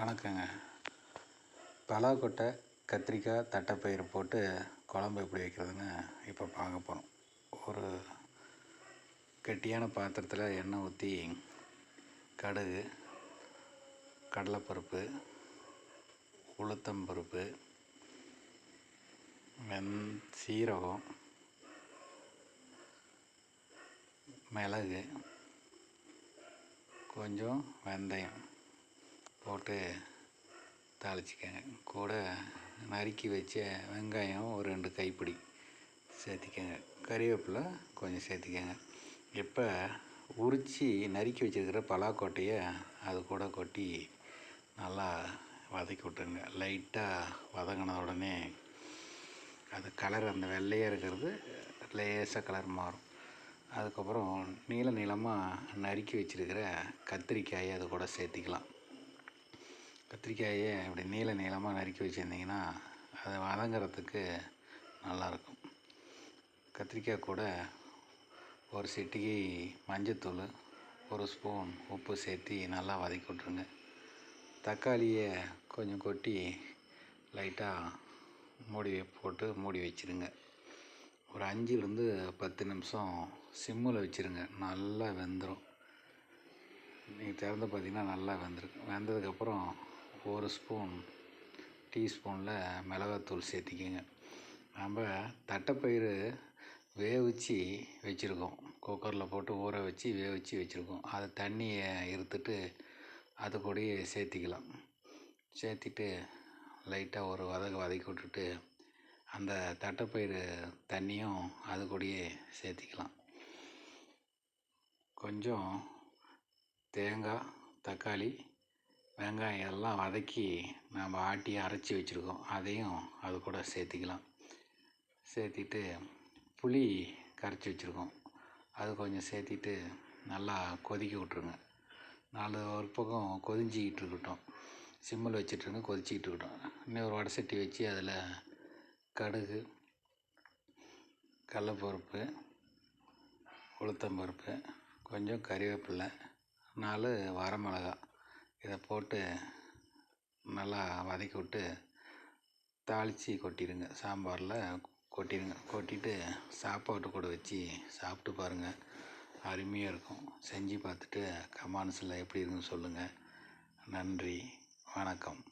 வணக்கங்க. பலாக்கொட்டை கத்திரிக்காய் தட்டைப்பயிறு போட்டு குழம்பு எப்படி வைக்கிறதுன்னு இப்போ பார்க்க போகிறோம் ஒரு கெட்டியான பாத்திரத்தில் எண்ணெய் ஊற்றி கடுகு கடலைப்பருப்பு உளுத்தம்பருப்பு வெந் சீரகம் மிளகு கொஞ்சம் வெந்தயம். போட்டு தாளிச்சிக்கங்க. கூட நறுக்கி வச்ச வெங்காயம் ஒரு ரெண்டு கைப்பிடி சேர்த்திக்கங்க. கறிவேப்பிலை கொஞ்சம் சேர்த்திக்கங்க. இப்போ உரித்து நறுக்கி வச்சுருக்கிற பலாக்கொட்டையை அது கூட கொட்டி நல்லா வதக்கி விட்டுருங்க. லைட்டாக வதங்கின உடனே அது கலர் அந்த வெள்ளையாக இருக்கிறது லேசாக கலர் மாறும். அதுக்கப்புறம் நீள நீளமாக நறுக்கி வச்சுருக்கிற கத்திரிக்காயை அது கூட சேர்த்திக்கலாம். கத்திரிக்காயை இப்படி நீள நீளமாக நறுக்கி வச்சுருந்தீங்கன்னா அதை வதங்கிறதுக்கு நல்லாயிருக்கும். கத்திரிக்காய் கூட ஒரு சிட்டிகை மஞ்சத்தூள் ஒரு ஸ்பூன் உப்பு சேர்த்து நல்லா வதக்கி விட்ருங்க தக்காளியை கொஞ்சம் கொட்டி லைட்டாக மூடி போட்டு மூடி வச்சுருங்க. ஒரு அஞ்சுலேருந்து பத்து நிமிஷம் சிம்மில் வச்சுருங்க. நல்லா வெந்துடும் நீங்கள் திறந்து பார்த்தீங்கன்னா நல்லா வெந்திருக்கு. வெந்ததுக்கப்புறம் ஒரு ஸ்பூன் டீஸ்பூனில் மிளகாத்தூள் சேர்த்திக்கோங்க. நம்ம தட்டைப்பயிறு வேவிச்சு வச்சுருக்கோம். குக்கரில் போட்டு ஊற வச்சு வேவிச்சு வச்சுருக்கோம். அதை தண்ணியை இருத்துட்டு அது கூடயே சேர்த்திக்கலாம். சேர்த்திட்டு லைட்டாக ஒரு வதக்க வதக்கி விட்டுட்டு அந்த தட்டைப்பயிறு தண்ணியும் அது கூடயே சேர்த்திக்கலாம். கொஞ்சம் தேங்காய் தக்காளி வெங்காயம் எல்லாம் வதக்கி நாம் ஆட்டி அரைச்சி வச்சுருக்கோம். அதையும் அது கூட சேர்த்திக்கலாம். சேர்த்திட்டு புளி கரைச்சி வச்சுருக்கோம். அது கொஞ்சம் சேர்த்திட்டு நல்லா கொதிக்க விட்ருங்க நாலு ஒரு பக்கம் கொதிஞ்சிக்கிட்டு இருக்கட்டும். சிம்மில் வச்சுட்ருங்க கொதிச்சிக்கிட்டு இருக்கட்டும். இன்னும் ஒரு வடை சட்டி வச்சு அதில் கடுகு கடலப்பருப்பு உளுத்தம்பருப்பு கொஞ்சம் கறிவேப்பில்லை நாலு வரமிளகா இதை போட்டு நல்லா வதக்கி விட்டு தாளித்து கொட்டிடுங்க. சாம்பாரில் கொட்டிடுங்க. கொட்டிட்டு சாப்பாட்டு கூட வச்சு சாப்பிட்டு பாருங்கள் அருமையாக இருக்கும். செஞ்சு பார்த்துட்டு கமெண்ட்ஸில் எப்படி இருக்குன்னு சொல்லுங்கள் நன்றி. வணக்கம்.